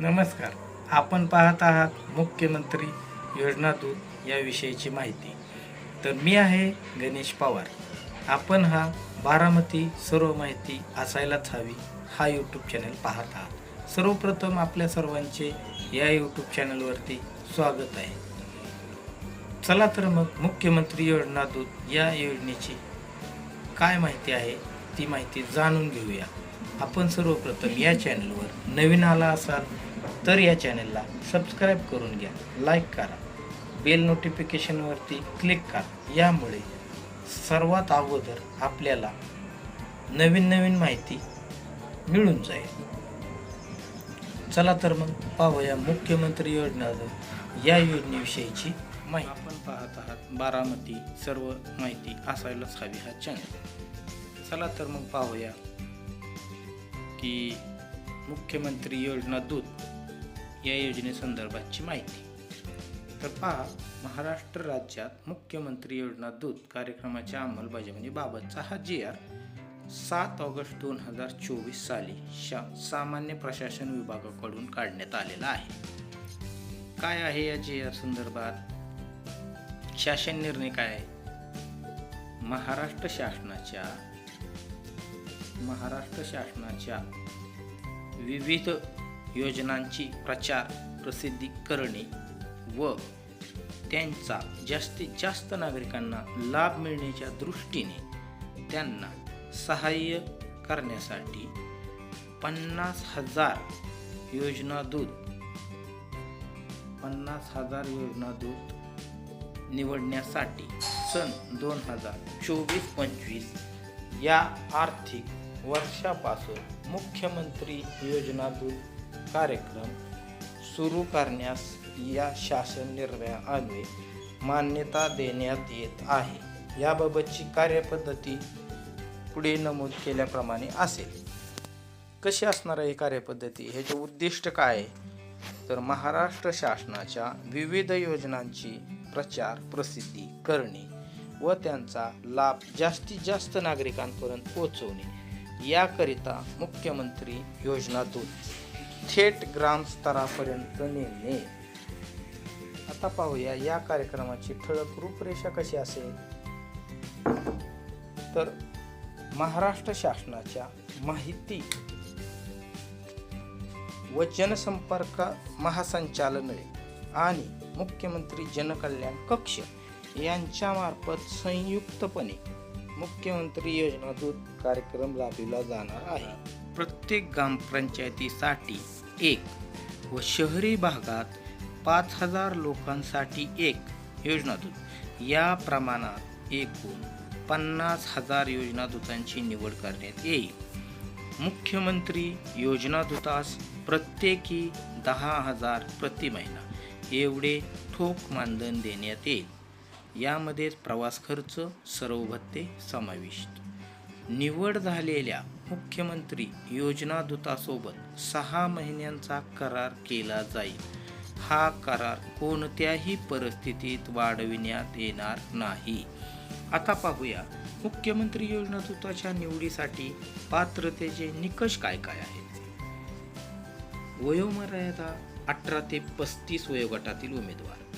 नमस्कार. आपण पाहत आहात मुख्यमंत्री योजना या याविषयीची माहिती. तर मी आहे गणेश पवार. आपण हा बारामती सर्व माहिती असायलाच हवी हा यूट्यूब चॅनल पाहत आहात. सर्वप्रथम आपल्या सर्वांचे या यूट्यूब चॅनलवरती स्वागत आहे. चला तर मग मुख्यमंत्री योजना दूत या योजनेची काय माहिती आहे ती माहिती जाणून घेऊया. आपण सर्वप्रथम या चॅनलवर नवीन आला असाल तर या चॅनलला सबस्क्राईब करून घ्या लाईक करा बेल नोटिफिकेशनवरती क्लिक करा. यामुळे सर्वात अगोदर आपल्याला नवीन नवीन माहिती मिळून जाईल. चला तर मग पाहूया मुख्यमंत्री योजना या योजनेविषयीची माहिती. आपण पाहत आहात बारामती सर्व माहिती असायलाच हवी हा चॅनल चला तर मग पाहूया की मुख्यमंत्री योजना दूत या योजनेसंदर्भातची माहिती. तर पहा महाराष्ट्र राज्यात मुख्यमंत्री योजना दूत कार्यक्रमाच्या अंमलबजावणीबाबतचा हा जी आर सात ऑगस्ट दोन हजार चोवीस साली शा सामान्य प्रशासन विभागाकडून काढण्यात आलेला आहे. काय आहे या जी आर संदर्भात? शासन निर्णय काय आहे? महाराष्ट्र शासनाच्या महाराष्ट्र शासनाच्या विविध योजनांची प्रचार प्रसिद्धी करणे व त्यांचा जास्तीत जास्त नागरिकांना लाभ मिळण्याच्या दृष्टीने त्यांना सहाय्य करण्यासाठी पन्नास हजार योजना दूत पन्नास हजार योजना दूत निवडण्यासाठी सन दोन हजार चोवीस पंचवीस या आर्थिक वर्षापासून मुख्यमंत्री योजना दूत कार्यक्रम सुरू करण्यास या शासन निर्णयान्वये मान्यता देण्यात येत आहे. याबाबतची कार्यपद्धती पुढे नमूद केल्याप्रमाणे असेल. कशी असणार आहे ही कार्यपद्धती? ह्याचे उद्दिष्ट काय आहे? तर महाराष्ट्र शासनाच्या विविध योजनांची प्रचार प्रसिद्धी करणे व त्यांचा लाभ जास्तीत जास्त नागरिकांपर्यंत पोहोचवणे याकरिता मुख्यमंत्री योजनातून थेट ग्रामस्तरापर्यंत नेणे. आता पाहूया या कार्यक्रमाची ठळक रूपरेषा कशी असेल? तर महाराष्ट्र शासनाच्या माहिती व जनसंपर्क महासंचालनालय आणि मुख्यमंत्री जनकल्याण कक्ष यांच्यामार्फत संयुक्तपणे मुख्यमंत्री योजना दूत कार्यक्रम राबविला जाणार आहे. प्रत्येक ग्रामपंचायतीसाठी एक व शहरी भागात पाच हजार लोकांसाठी एक योजनादूत या प्रमाणात एकूण पन्नास हजार योजनादूतांची निवड करण्यात येईल. मुख्यमंत्री योजनादूतास प्रत्येकी दहा हजार प्रति महिना एवढे ठोक मानधन देण्यात येईल. यामध्ये प्रवास खर्च सर्व भत्ते समाविष्ट निवड झालेल्या मुख्यमंत्री योजना दूतासोबत सहा महिन्यांचा करार केला जाईल. हा करार कोणत्याही परिस्थितीत वाढविण्यात येणार नाही. आता पाहूया मुख्यमंत्री योजना दूताच्या निवडीसाठी पात्रतेचे निकष काय काय आहेत? वयोमर्यादा अठरा ते पस्तीस वयोगटातील उमेदवार.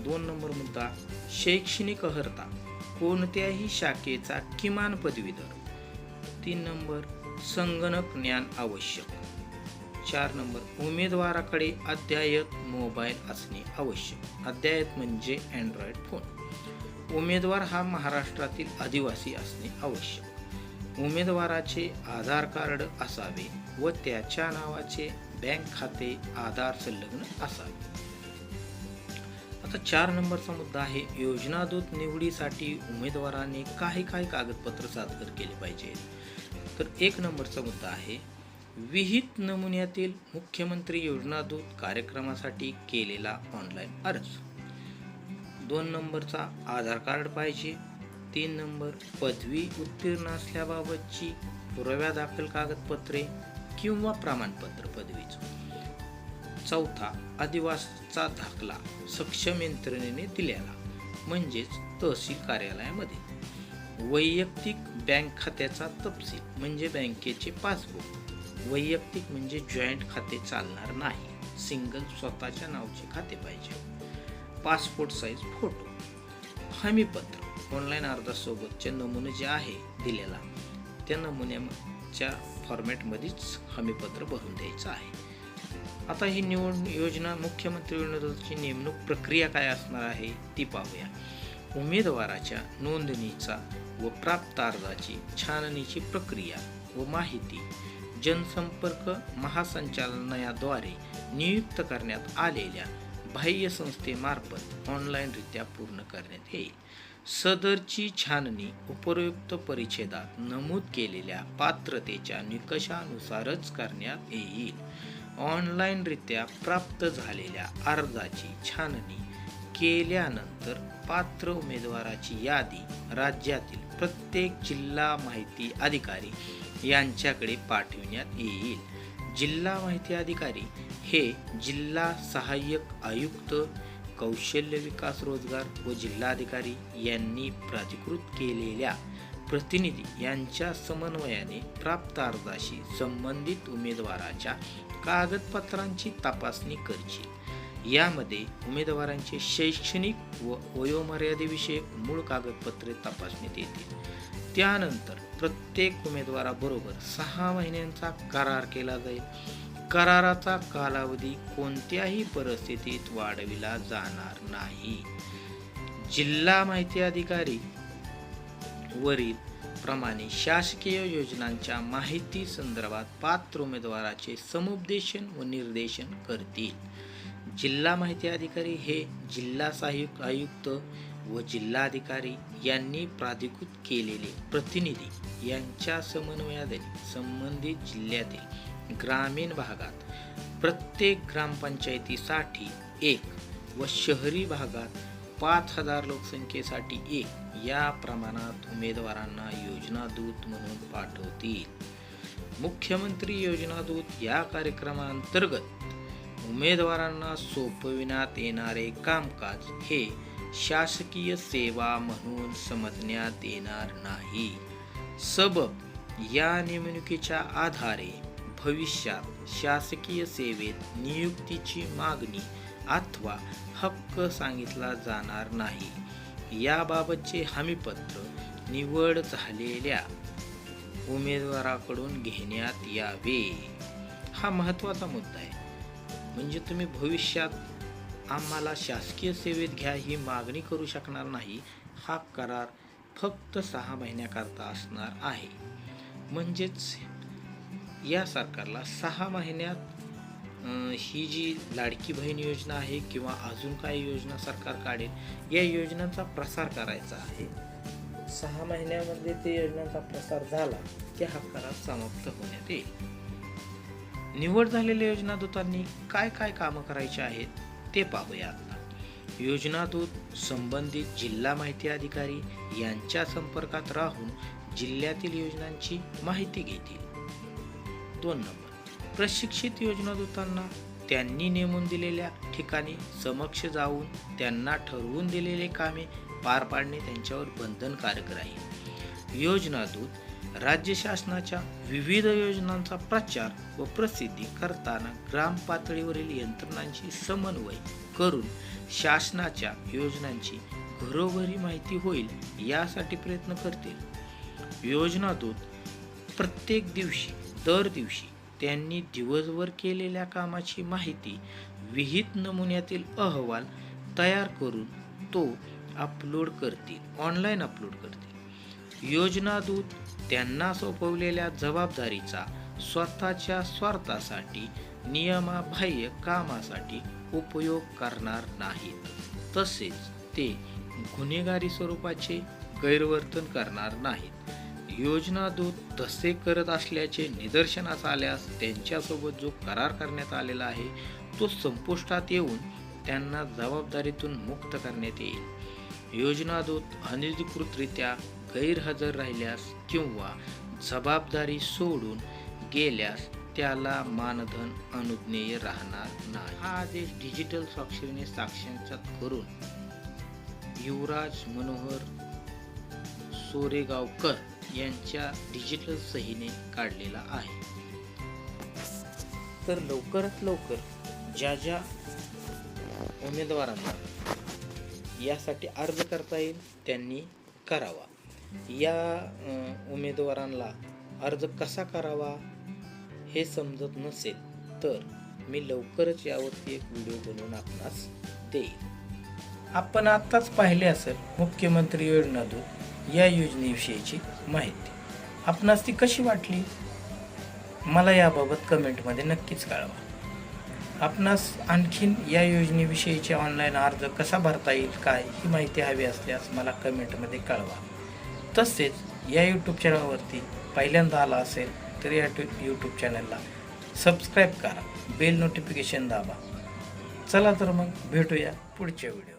दोन नंबर मुद्दा शैक्षणिक अर्हता कोणत्याही शाखेचा किमान पदवीधर. तीन नंबर संगणक ज्ञान आवश्यक. चार नंबर उमेदवाराकडे अद्ययावत मोबाईल असणे आवश्यक. अद्ययावत म्हणजे अँड्रॉइड फोन. उमेदवार हा महाराष्ट्रातील आदिवासी असणे आवश्यक. उमेदवाराचे आधार कार्ड असावे व त्याच्या नावाचे बँक खाते आधार संलग्न असावे. आता चार नंबरचा मुद्दा आहे योजनादूत निवडीसाठी उमेदवाराने काही काही कागदपत्र सादर केले पाहिजे. तर एक नंबरचा मुद्दा आहे विहित नमुन्यातील मुख्यमंत्री योजनादूत कार्यक्रमासाठी केलेला ऑनलाईन अर्ज. दोन नंबरचा आधार कार्ड पाहिजे तीन नंबर पदवी उत्तीर्ण असल्याबाबतची पुराव्या दाखल कागदपत्रे किंवा प्रमाणपत्र पदवीचं. चौथा आदिवासचा दाखला सक्षम यंत्रणेने दिलेला म्हणजेच तहसील कार्यालयामध्ये. वैयक्तिक बँक खात्याचा तपशील म्हणजे बँकेचे पासबुक. वैयक्तिक म्हणजे जॉईंट खाते चालणार नाही सिंगल स्वतःच्या नावचे खाते पाहिजे. Passport size photo. हमीपत्र ऑनलाईन अर्जासोबतचे नमुने जे आहे दिलेला त्या नमुन्याच्या फॉर्मॅटमध्येच हमीपत्र भरून द्यायचं आहे. आता ही निवड योजना मुख्यमंत्री विनोदाची नेमणूक प्रक्रिया काय असणार आहे ती पाहूया. उमेदवाराच्या नोंदणीचा व प्राप्त अर्जाची छाननीची प्रक्रिया व माहिती जनसंपर्क महासंचालनाद्वारे नियुक्त करण्यात आलेल्या बाह्य संस्थेमार्फत ऑनलाईनरित्या पूर्ण करण्यात येईल. सदरची छाननी उपयुक्त परिच्छेदात नमूद केलेल्या पात्रतेच्या निकषानुसारच करण्यात येईल. ऑनलाईनरित्या प्राप्त झालेल्या अर्जाची छाननी केल्यानंतर पात्र उमेदवाराची यादी राज्यातील प्रत्येक जिल्हा माहिती अधिकारी यांच्याकडे पाठविण्यात येईल. जिल्हा माहिती अधिकारी हे जिल्हा सहाय्यक आयुक्त कौशल्य विकास रोजगार व जिल्हाधिकारी यांनी प्राधिकृत केलेल्या प्रतिनिधी यांच्या समन्वयाने प्राप्त अर्जाशी संबंधित उमेदवाराच्या कागदपत्रांची तपासणी करची. यामध्ये उमेदवारांचे शैक्षणिक व वयोमर्यादेविषयक मूळ कागदपत्रे तपासण्यात येतील. त्यानंतर प्रत्येक उमेदवाराबरोबर सहा महिन्यांचा करार केला जाईल. कराराचा कालावधी कोणत्याही परिस्थितीत वाढविला जाणार नाही. जिल्हा माहिती अधिकारी वरील प्रमाणे शासकीय योजनांच्या माहिती संदर्भात पात्र उमेदवाराचे समुपदेशन व निर्देशन करतील. जिल्हा माहिती अधिकारी हे जिल्हा सहाय्यक आयुक्त व जिल्हाधिकारी यांनी प्राधिकृत केलेले प्रतिनिधी यांच्या समन्वयाने संबंधित जिल्ह्यातील ग्रामीण भागात प्रत्येक ग्रामपंचायतीसाठी एक व शहरी भागात पाच हजार लोकसंख्येसाठी एक या प्रमाणात उमेदवारांना योजना दूत म्हणून पाठवतील. मुख्यमंत्री योजना दूत या कार्यक्रमांतर्गत उमेदवारांना सोपविण्यात येणारे कामकाज हे शासकीय सेवा म्हणून समजण्यात येणार नाही. सबब या नेमणुकीच्या आधारे भविष्यात शासकीय सेवेत नियुक्तीची मागणी अथवा हक्क सांगितला जाणार नाही. याबाबतचे हमीपत्र निवड झालेल्या उमेदवाराकडून घेण्यात यावे. हा महत्त्वाचा मुद्दा आहे. म्हणजे तुम्ही भविष्यात आम्हाला शासकीय सेवेत घ्या ही मागणी करू शकणार नाही. हा करार फक्त सहा महिन्याकरता असणार आहे. म्हणजेच या सरकारला सहा महिन्यात ही जी लाडकी बहीण योजना आहे किंवा अजून काही योजना सरकार काढेल या योजनांचा प्रसार करायचा आहे. सहा महिन्यामध्ये ते योजनांचा प्रसार झाला की हा करार समाप्त होण्यात येईल. निवड झालेल्या योजना दूतांनी काय काय कामं करायची आहेत ते पाहूया आता. योजना दूत संबंधित जिल्हा माहिती अधिकारी यांच्या संपर्कात राहून जिल्ह्यातील योजनांची माहिती घेतील. दोन नंबर. प्रशिक्षित योजनादूतांना त्यांनी नेमून दिलेल्या ठिकाणी समक्ष जाऊन त्यांना ठरवून दिलेले कामे पार पाडणे त्यांच्यावर बंधनकारक राहील. योजनादूत राज्य शासनाच्या विविध योजनांचा प्रचार व प्रसिद्धी करताना ग्राम पातळीवरील यंत्रणांशी समन्वय करून शासनाच्या योजनांची घरोघरी माहिती होईल यासाठी प्रयत्न करतील. योजनादूत प्रत्येक दिवशी दर दिवशी त्यांनी दिवसभर केलेल्या कामाची माहिती विहित नमुन्यातील अहवाल तयार करून तो अपलोड करतील ऑनलाईन अपलोड करतील. योजनादूत त्यांना सोपवलेल्या जबाबदारीचा स्वतःच्या स्वार्थासाठी नियमाबाह्य कामासाठी उपयोग करणार नाहीत. तसेच ते गुन्हेगारी स्वरूपाचे गैरवर्तन करणार नाहीत. योजना दूत तसे करत असल्याचे निदर्शनास आल्यास त्यांच्यासोबत जो करार करण्यात आलेला आहे तो संपुष्टात येऊन त्यांना जबाबदारीतून मुक्त करण्यात येईल. योजनादूत अनधिकृतरित्या गैरहजर राहिल्यास किंवा जबाबदारी सोडून गेल्यास त्याला मानधन अनुज्ञेय राहणार नाही. हा आदेश डिजिटल स्वाक्षरीने साक्षांकित करून युवराज मनोहर सोरेगावकर यांच्या डिजिटल सहीने काढलेला आहे. तर लवकरात लवकर ज्या ज्या उमेदवारांना यासाठी अर्ज करता येईल त्यांनी करावा. या उमेदवारांना अर्ज कसा करावा हे समजत नसेल तर मी लवकरच यावरती एक व्हिडिओ बनवून आपणास देईन. आपण आत्ताच पाहिले असेल मुख्यमंत्री योजनातून या योजनेविषयीची. माहिती. आपणास ती कशी वाटली? मला याबाबत कमेंटमध्ये नक्कीच कळवा. आपणास आणखीन या योजनेविषयीचे ऑनलाईन अर्ज कसा भरता येईल काय ही माहिती हवी असल्यास मला कमेंटमध्ये कळवा. तसेच या यूट्यूब चॅनलवरती पहिल्यांदा आला असेल तर या यूट्यूब चॅनलला सबस्क्राईब करा बेल नोटिफिकेशन दाबा. चला तर मग भेटूया पुढच्या व्हिडिओ